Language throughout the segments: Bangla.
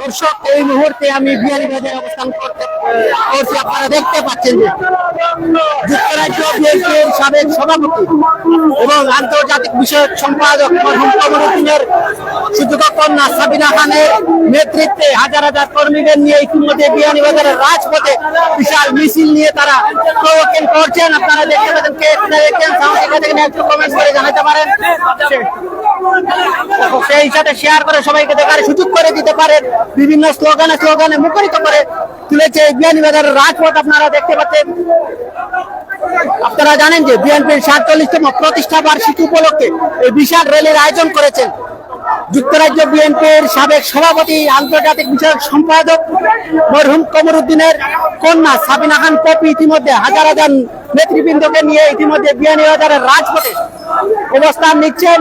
দর্শক, এই মুহূর্তে আমি বিয়ানীবাজারে অবস্থান করছি। আপনারা দেখতে পাচ্ছেন যে যুক্তরাজ্য বিএনপির সাবেক সভাপতি এবং আন্তর্জাতিক বিষয়ক সম্পাদক মরহুম সুযোগ কন্যা সাবিনা খানের নেতৃত্বে হাজার হাজার কর্মীদের নিয়ে ইতিমধ্যে বিয়ানীবাজারের রাজপথে বিশাল মিছিল নিয়ে তারা প্রবর্তন করছেন। আপনারা দেখতে পাচ্ছেন কে দেখছেন থেকে একটু কমেন্ট করে জানাতে পারেন। সেই সাথে শেয়ার করে সবাইকে দেখার সুযোগ করে দিতে পারেন। বিভিন্ন স্লোগানে স্লোগানে মুখরিত করে তুলেছে বিয়ানীবাজারের রাজপথ আপনারা দেখতে পাচ্ছেন। আপনারা জানেন যে বিএনপির সাতচল্লিশতম প্রতিষ্ঠা বার্ষিকী উপলক্ষে এই বিশাল র্যালির আয়োজন করেছেন। যুক্তরাজ্য বিএনপির সাবেক সভাপতি, আন্তর্জাতিক বিষয়ক সম্পাদক মরহুম কমরুদ্দিনের কন্যা সাবিনা খান পপি ইতিমধ্যে হাজার হাজার নেতৃবৃন্দকে নিয়ে ইতিমধ্যে বিয়ানীবাজারের রাজপথে অবস্থান নিচ্ছেন।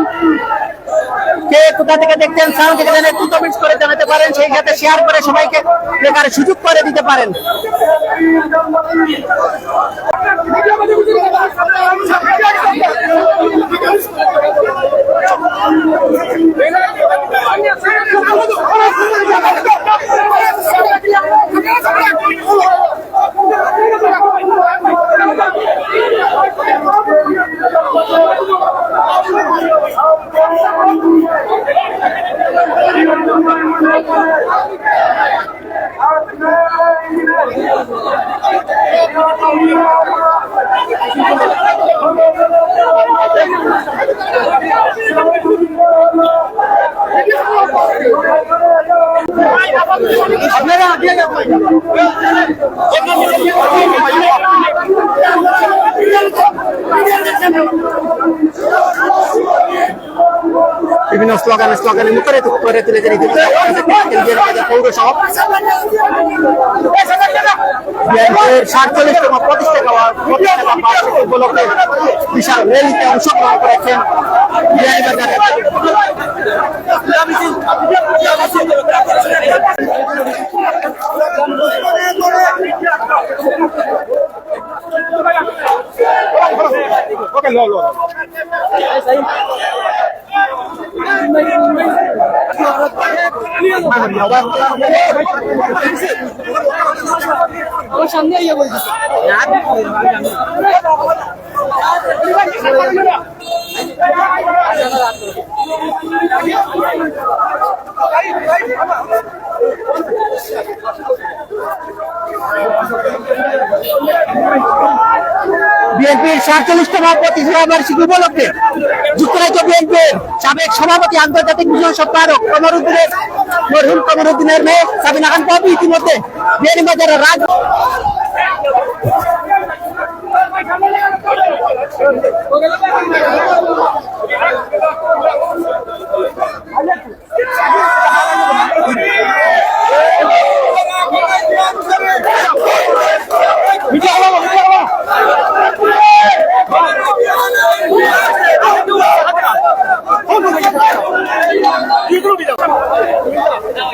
কে কোথা থেকে দেখছেন? সাউন্ড থেকে একটু কমেন্টস করে জানাতে পারেন। সেই সাথে শেয়ার করে সবাইকে দেখার সুযোগ করে দিতে পারেন। আপনারা বিভিন্ন স্লোগানে স্লোগানে মুখরে করে তুলেছেন ইতিমধ্যে পৌরসভা। বিএনপির সাতচল্লিশতম প্রতিষ্ঠা প্রতিষ্ঠা বার্ষিকী উপলক্ষে বিশাল র্যালিতে অংশগ্রহণ করেছেন বিয়ানীবাজারে বিএনপির সাতচল্লিশতম প্রতিষ্ঠা উপলক্ষে যুক্তরাজ্য বিএনপির সাবেক সভাপতি আন্তর্জাতিক বিষয় সম্পাদক কমরুদ্দিনের মরহুম কমরুদ্দিনের মেয়ে সাবিনা খান পপি ইতিমধ্যে বিয়ানীবাজারের রাজ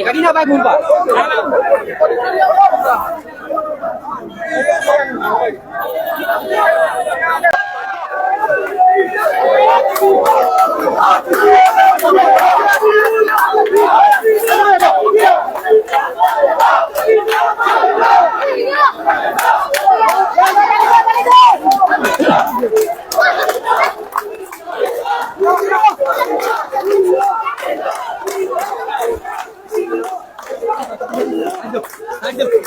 Galinha vai bombar. Aduh, aduh.